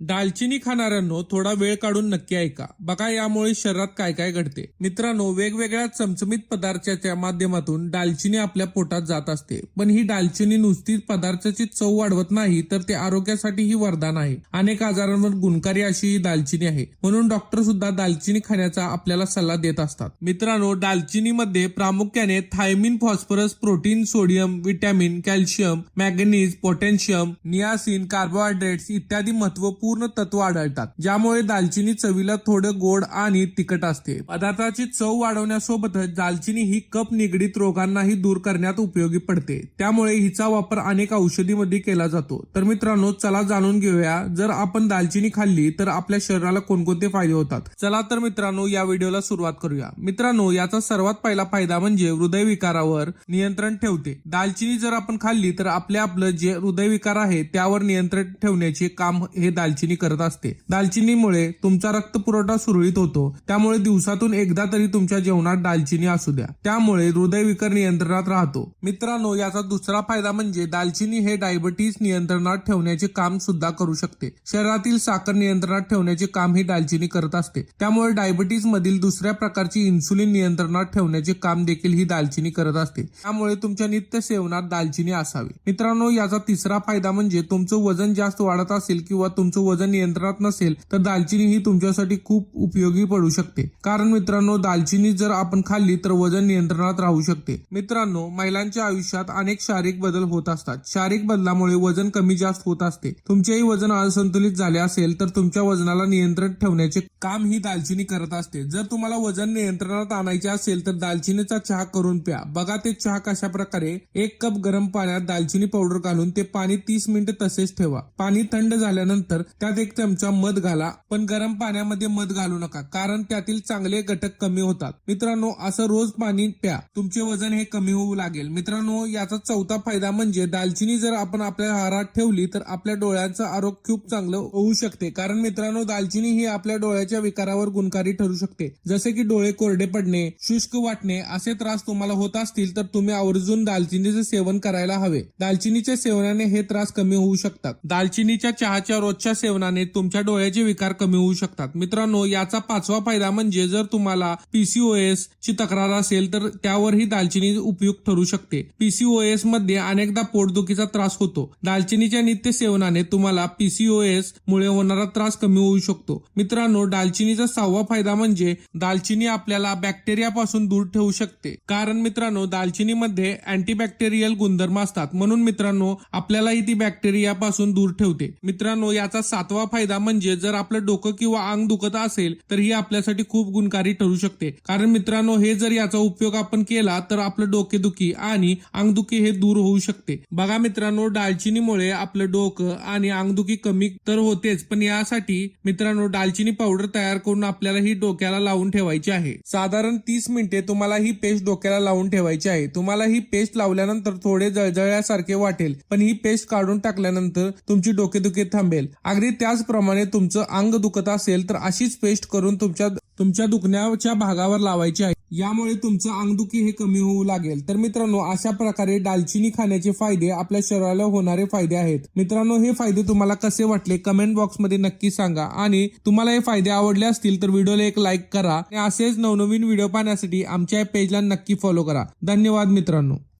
दालचिनी खाणाऱ्यांनो थोडा वेळ काढून नक्की ऐका. बघा यामुळे शरीरात काय काय घडते. मित्रांनो वेगवेगळ्या चमचमीत पदार्थाच्या माध्यमातून दालचिनी आपल्या पोटात जात असते. पण ही दालचिनी नुसती पदार्थाची चव वाढवत नाही तर ते आरोग्यासाठी ही वरदान आहे. अनेक आजारांवर गुणकारी अशी ही दालचिनी आहे. म्हणून डॉक्टर सुद्धा दालचिनी खाण्याचा आपल्याला सल्ला देत असतात. मित्रांनो दालचिनीमध्ये प्रामुख्याने thiamine phosphorus protein sodium vitamin calcium manganese potassium niacin carbohydrates इत्यादी महत्त्वपूर्ण तत्व आढळतात ज्यामुळे दालचिनी चवीला थोडं गोड आणि तिखट असते. पदार्थाची चव वाढवण्यासोबतच दालचिनी ही कप निगडीत रोगांनाही दूर करण्यात उपयोगी पडते. त्यामुळे हिचा वापर अनेक औषधीमध्ये केला जातो. तर मित्रांनो चला जाणून घेऊया जर आपण दालचिनी खाल्ली तर आपल्या शरीराला कोणकोणते फायदे होतात? चला तर मित्रांनो या व्हिडिओला सुरुवात करूया. मित्रांनो याचा सर्वात पहिला फायदा म्हणजे हृदयविकारावर नियंत्रण ठेवते. दालचिनी जर आपण खाल्ली तर आपले आपलं जे हृदयविकार आहे त्यावर नियंत्रण ठेवण्याचे काम हे दालचिनी दालचिनी करत असते. दालचिनीमुळे तुमचा रक्त पुरवठा सुरळीत होतो. त्यामुळे दिवसातून एकदा तरी तुमच्या जेवणात दालचिनी असू द्या. त्यामुळे हृदयविकार नियंत्रणात राहतो. मित्रांनो याचा दुसरा फायदा म्हणजे दालचिनी हे डायबिटीज नियंत्रणात ठेवण्याचे काम सुद्धा करू शकते. शरीरातील साखर नियंत्रणात ठेवण्याचे काम ही दालचिनी करत असते. त्यामुळे डायबिटीज मधील दुसऱ्या प्रकारची इन्सुलिन नियंत्रणात ठेवण्याचे काम देखील ही दालचिनी करत असते. त्यामुळे तुमच्या नित्य सेवनात दालचिनी असावी. मित्रांनो याचा तिसरा फायदा म्हणजे तुमचं वजन जास्त वाढत असेल किंवा तुमचं वजन नियंत्रणात नसेल तर दालचिनी ही तुमच्यासाठी खूप उपयोगी पडू शकते. कारण मित्रांनो दालचिनी जर आपण खाल्ली तर वजन नियंत्रणात राहू शकते. मित्रांनो महिलांच्या आयुष्यात अनेक शारीरिक बदल होत असतात. शारीरिक बदलामुळे वजन कमी जास्त होत असते. तुमचेही वजन असंतुलित झाले असेल तर तुमच्या वजनाला नियंत्रण ठेवण्याचे काम ही दालचिनी करत असते. जर तुम्हाला वजन नियंत्रणात आणायचे असेल तर दालचिनीचा चहा करून प्या. बघा ते चहा कशा प्रकारे एक कप गरम पाण्यात दालचिनी पावडर घालून ते पाणी तीस मिनिट तसेच ठेवा. पाणी थंड झाल्यानंतर त्यात एक चमचा मध घाला पण गरम पाण्यामध्ये मध घालू नका कारण त्यातील चांगले घटक कमी होतात. मित्रांनो असं रोज पाणी प्या. तुमचे वजन हे कमी होऊ लागेल. मित्रांनो याचा चौथा फायदा म्हणजे दालचिनी जर आपण आपल्या आहारात ठेवली तर आपल्या डोळ्यांचं आरोग्य खूप चांगलं होऊ शकते. कारण मित्रांनो दालचिनी ही आपल्या डोळ्याच्या विकारावर गुणकारी ठरू शकते. जसे की डोळे कोरडे पडणे शुष्क वाटणे असे त्रास तुम्हाला होत असतील तर तुम्ही आवर्जून दालचिनीचे सेवन करायला हवे. दालचिनीच्या सेवनाने हे त्रास कमी होऊ शकतात. दालचिनीच्या चहाच्या रोजच्या सेवनाने तुमच्या डोळ्याचे विकार कमी होऊ शकतात. मित्रांनो याचा पाचवा फायदा म्हणजे जर तुम्हाला पीसीओएस ची तक्रार असेल तर त्यावर ही दालचिनी उपयुक्त ठरू शकते. पीसीओएसमध्ये अनेकदा पोटदुखीचा त्रास होतो. दालचिनीच्या नित्य सेवनाने तुम्हाला पीसीओएस मुळे होणारा त्रास कमी होऊ शकतो. मित्रांनो दालचिनीचा सहावा फायदा म्हणजे दालचिनी आपल्याला बॅक्टेरियापासून दूर ठेवू शकते. कारण मित्रांनो दालचिनीमध्ये अँटीबॅक्टेरियल गुणधर्म असतात. म्हणून मित्रांनो आपल्यालाही ती बॅक्टेरियापासून दूर ठेवते. मित्रांनो याचा सातवा फायदा म्हणजे जर आपलं डोकं किंवा अंग दुखत असेल तर ही आपल्यासाठी खूप गुणकारी ठरू शकते. कारण मित्रांनो हे जर याचा उपयोग आपण केला तर आपलं डोकेदुखी आणि अंगदुखी हे दूर होऊ शकते. बघा मित्रांनो दालचिनीमुळे आपलं डोकं आणि अंगदुखी कमी तर होतेच पण यासाठी मित्रांनो दालचिनी पावडर तयार करून आपल्याला ही डोक्याला लावून ठेवायची आहे. साधारण तीस मिनिटे तुम्हाला ही पेस्ट डोक्याला लावून ठेवायची आहे. तुम्हाला ही पेस्ट लावल्यानंतर थोडे जळजळल्यासारखे वाटेल पण ही पेस्ट काढून टाकल्यानंतर तुमची डोकेदुखी थांबेल. अगदी त्याचप्रमाणे तुमचं अंग दुखत असेल तर अशीच पेस्ट करून तुमच्या तुमच्या दुखण्याच्या भागावर लावायची आहे. यामुळे तुमचं अंगदुखी हे कमी होऊ लागेल. तर मित्रांनो अशा प्रकारे दालचिनी खाण्याचे फायदे आपल्या शरीराला होणारे फायदे आहेत. मित्रांनो हे फायदे तुम्हाला कसे वाटले कमेंट बॉक्समध्ये नक्की सांगा. आणि तुम्हाला हे फायदे आवडले असतील तर व्हिडिओला एक लाईक करा. आणि असेच नवनवीन व्हिडिओ पाहण्यासाठी आमच्या पेजला नक्की फॉलो करा. धन्यवाद मित्रांनो.